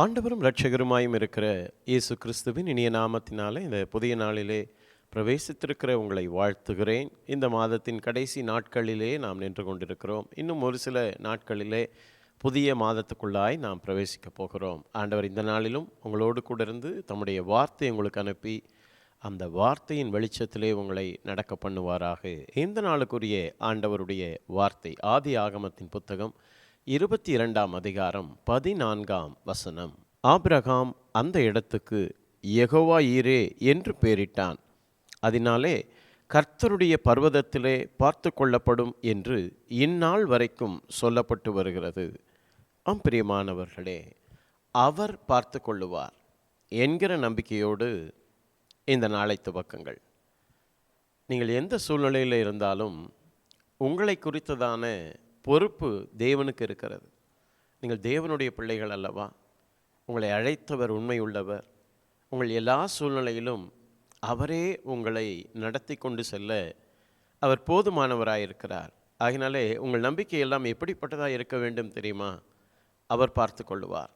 ஆண்டவரும் இரட்சகருமாயும் இருக்கிற இயேசு கிறிஸ்துவின் இனிய நாமத்தினாலே இந்த புதிய நாளிலே பிரவேசித்திருக்கிற உங்களை வாழ்த்துகிறேன். இந்த மாதத்தின் கடைசி நாட்களிலே நாம் நின்று கொண்டிருக்கிறோம். இன்னும் ஒரு சில நாட்களிலே புதிய மாதத்துக்குள்ளாய் நாம் பிரவேசிக்க போகிறோம். ஆண்டவர் இந்த நாளிலும் உங்களோடு கூட இருந்து தம்முடைய வார்த்தை உங்களுக்கு அனுப்பி அந்த வார்த்தையின் வெளிச்சத்திலே உங்களை நடக்க பண்ணுவாராக. இந்த நாளுக்குரிய ஆண்டவருடைய வார்த்தை ஆதி ஆகமத்தின் புத்தகம் இருபத்தி இரண்டாம் அதிகாரம் பதினான்காம் வசனம். ஆபிரகாம் அந்த இடத்துக்கு எகோவா ஈரே என்று பெயரிட்டான். அதனாலே கர்த்தருடைய பர்வதத்திலே பார்த்து கொள்ளப்படும் என்று இந்நாள் வரைக்கும் சொல்லப்பட்டு வருகிறது. ஆம் பிரியமானவர்களே அவர் பார்த்து கொள்ளுவார் என்கிற நம்பிக்கையோடு இந்த நாளை துவக்கங்கள். நீங்கள் எந்த சூழ்நிலையில் இருந்தாலும் உங்களை குறித்ததான பொறுப்பு தேவனுக்கு இருக்கிறது. நீங்கள் தேவனுடைய பிள்ளைகள் அல்லவா? உங்களை அழைத்தவர் உண்மை உள்ளவர் உங்கள் எல்லா சூழ்நிலையிலும் அவரே உங்களை நடத்தி கொண்டு செல்ல அவர் போதுமானவராயிருக்கிறார் ஆகினாலே உங்கள் நம்பிக்கையெல்லாம் எப்படிப்பட்டதாக இருக்க வேண்டும் தெரியுமா? அவர் பார்த்து கொள்ளுவார்.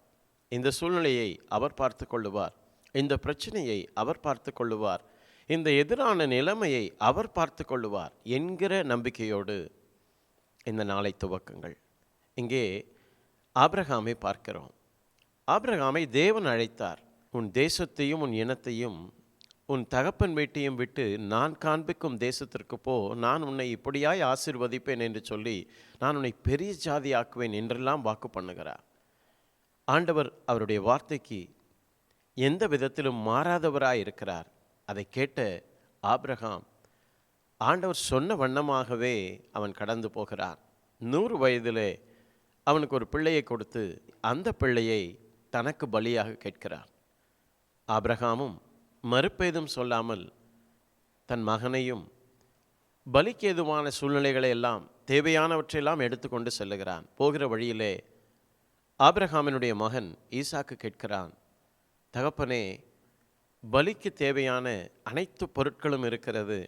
இந்த சூழ்நிலையை அவர் பார்த்து கொள்ளுவார். இந்த பிரச்சனையை அவர் பார்த்து கொள்ளுவார். இந்த எதிரான நிலைமையை அவர் பார்த்து கொள்ளுவார் என்கிற நம்பிக்கையோடு இந்த நாளை துவக்குங்கள். இங்கே ஆப்ரஹாமை பார்க்கிறோம். ஆப்ரஹாமை தேவன் அழைத்தார். உன் தேசத்தையும் உன் இனத்தையும் உன் தகப்பன் வீட்டையும் விட்டு நான் காண்பிக்கும் தேசத்திற்கு போ. நான் உன்னை இப்படியாய் ஆசிர்வதிப்பேன் என்று சொல்லி நான் உன்னை பெரிய ஜாதியாக்குவேன் என்றெல்லாம் வாக்கு பண்ணுகிறார். ஆண்டவர் அவருடைய வார்த்தைக்கு எந்த விதத்திலும் மாறாதவராய் இருக்கிறார். அதை கேட்ட ஆப்ரஹாம் ஆண்டவர் சொன்ன வண்ணமாகவே அவன் கடந்து போகிறான் நூறு வயதிலே அவனுக்கு ஒரு பிள்ளையை கொடுத்து அந்த பிள்ளையை தனக்கு பலியாக கேட்கிறார். ஆப்ரஹாமும் மறுப்பேதும் சொல்லாமல் தன் மகனையும் பலிக்கு ஏதுவான சூழ்நிலைகளை எல்லாம் தேவையானவற்றையெல்லாம் எடுத்துக்கொண்டு செல்லுகிறான். போகிற வழியிலே ஆபிரகாமினுடைய மகன் ஈசாக்கு கேட்கிறான் தகப்பனே பலிக்கு தேவையான அனைத்து பொருட்களும் இருக்கிறது.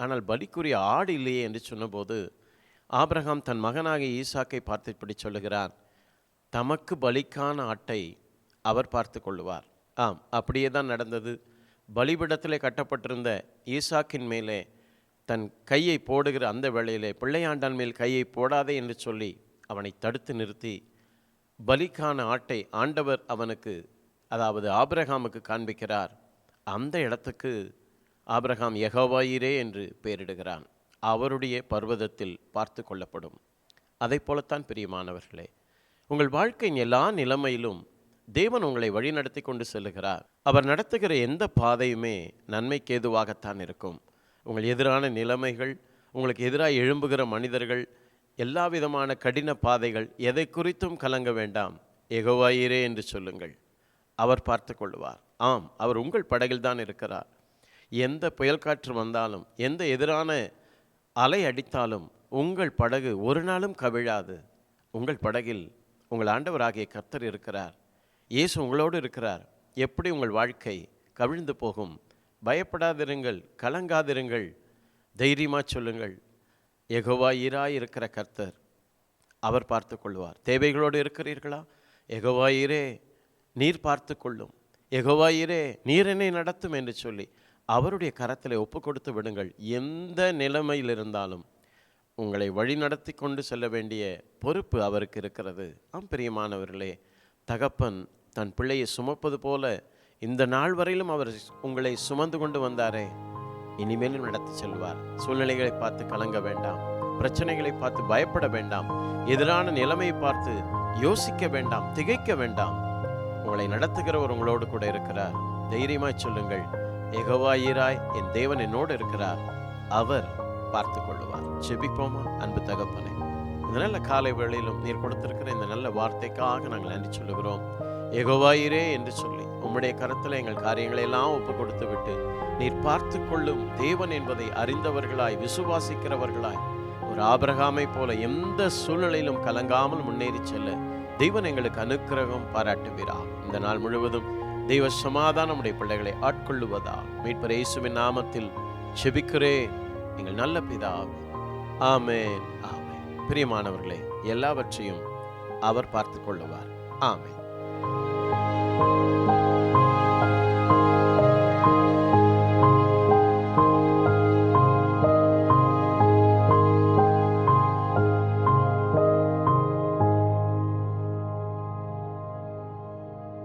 ஆனால் பலிக்குரிய ஆடு இல்லையே என்று சொன்னபோது ஆபிரகாம் தன் மகனாக ஈசாக்கை பார்த்து இப்படி சொல்லுகிறார். தமக்கு பலிக்கான ஆட்டை அவர் பார்த்து கொள்ளுவார். ஆம் அப்படியே தான் நடந்தது. பலிபிடத்திலே கட்டப்பட்டிருந்த ஈசாக்கின் மேலே தன் கையை போடுகிற அந்த வேளையிலே பிள்ளையாண்டான் மேல் கையை போடாதே என்று சொல்லி அவனை தடுத்து நிறுத்தி பலிக்கான ஆட்டை ஆண்டவர் அவனுக்கு அதாவது ஆபிரகாமுக்கு காண்பிக்கிறார். அந்த இடத்துக்கு ஆபிரகாம் யகோவாயிரே என்று பெயரிடுகிறான். அவருடைய பர்வதத்தில் பார்த்து கொள்ளப்படும். அதை போலத்தான் பிரியமானவர்களே உங்கள் வாழ்க்கையின் எல்லா நிலைமையிலும் தேவன் உங்களை வழிநடத்தி கொண்டு செல்லுகிறார். அவர் நடத்துகிற எந்த பாதையுமே நன்மைக்கு ஏதுவாகத்தான் இருக்கும். உங்கள் எதிரான நிலைமைகள் உங்களுக்கு எதிராக எழும்புகிற மனிதர்கள் எல்லா விதமான கடின பாதைகள் எதை குறித்தும் கலங்க வேண்டாம். எகோவாயிரே என்று சொல்லுங்கள். அவர் பார்த்து கொள்வார் ஆம் அவர் உங்கள் படகில் தான் இருக்கிறார். எந்த புயல் காற்று வந்தாலும் எந்த எதிரான அலை அடித்தாலும் உங்கள் படகு ஒரு நாளும் கவிழாது. உங்கள் படகில் உங்கள் ஆண்டவராகிய கர்த்தர் இருக்கிறார். இயேசு உங்களோடு இருக்கிறார். எப்படி உங்கள் வாழ்க்கை கவிழ்ந்து போகும்? பயப்படாதிருங்கள் கலங்காதிருங்கள். தைரியமாக சொல்லுங்கள். எகோவா ஈராய் இருக்கிற கர்த்தர் அவர் பார்த்து கொள்வார். தேவைகளோடு இருக்கிறீர்களா? எகோவாயிரே நீர் பார்த்து கொள்ளும். எகோவாயிரே நீர் என்னை நடத்தும் என்று சொல்லி அவருடைய கரத்தில் ஒப்பு கொடுத்து விடுங்கள். எந்த நிலைமையில் இருந்தாலும் உங்களை வழிநடத்தி கொண்டு செல்ல வேண்டிய பொறுப்பு அவருக்கு இருக்கிறது. ஆம் பிரியமானவர்களே தகப்பன் தன் பிள்ளையை சுமப்பது போல இந்த நாள் வரையிலும் அவர் உங்களை சுமந்து கொண்டு வந்தாரே. இனிமேலும் நடத்தி செல்வார். சூழ்நிலைகளை பார்த்து கலங்க வேண்டாம். பிரச்சனைகளை பார்த்து பயப்பட வேண்டாம். எதிரான நிலைமையை பார்த்து யோசிக்க வேண்டாம். திகைக்க வேண்டாம். உங்களை நடத்துகிறவர் உங்களோடு கூட இருக்கிறார். தைரியமாய் சொல்லுங்கள். எகவாயிராய் என் தேவன் என்னோடு இருக்கிறார். அவர் பார்த்து கொள்ளுவார். ஜெபிப்போமா அன்பு தகப்பனே. இந்த நல்ல காலை வேளையிலும் நீர் கொடுத்திருக்கிற இந்த நல்ல வார்த்தைக்காக நாங்கள் நன்றி சொல்லுகிறோம். எகோவாயிரே என்று சொல்லி உம்முடைய கருத்தில் எங்கள் காரியங்களை எல்லாம் ஒப்பு கொடுத்து விட்டு நீர் பார்த்து கொள்ளும் தேவன் என்பதை அறிந்தவர்களாய் விசுவாசிக்கிறவர்களாய் ஒரு ஆபிரகாமை போல எந்த சூழ்நிலையிலும் கலங்காமல் முன்னேறி செல்ல தெய்வன் எங்களுக்கு அனுக்கிரகம் பாராட்டுவீரா இந்த நாள் முழுவதும் தெய்வ சமாதானம் உடைய பிள்ளைகளை ஆட்கொள்ளுவதா? மீட்பர் இயேசுவின் நாமத்தில் செபிக்கிறேன் நீங்கள் நல்ல பிதாவே. ஆமென் ஆமென். பிரியமானவர்களே எல்லாவற்றையும் அவர் பார்த்து கொள்ளுவார். ஆமென்.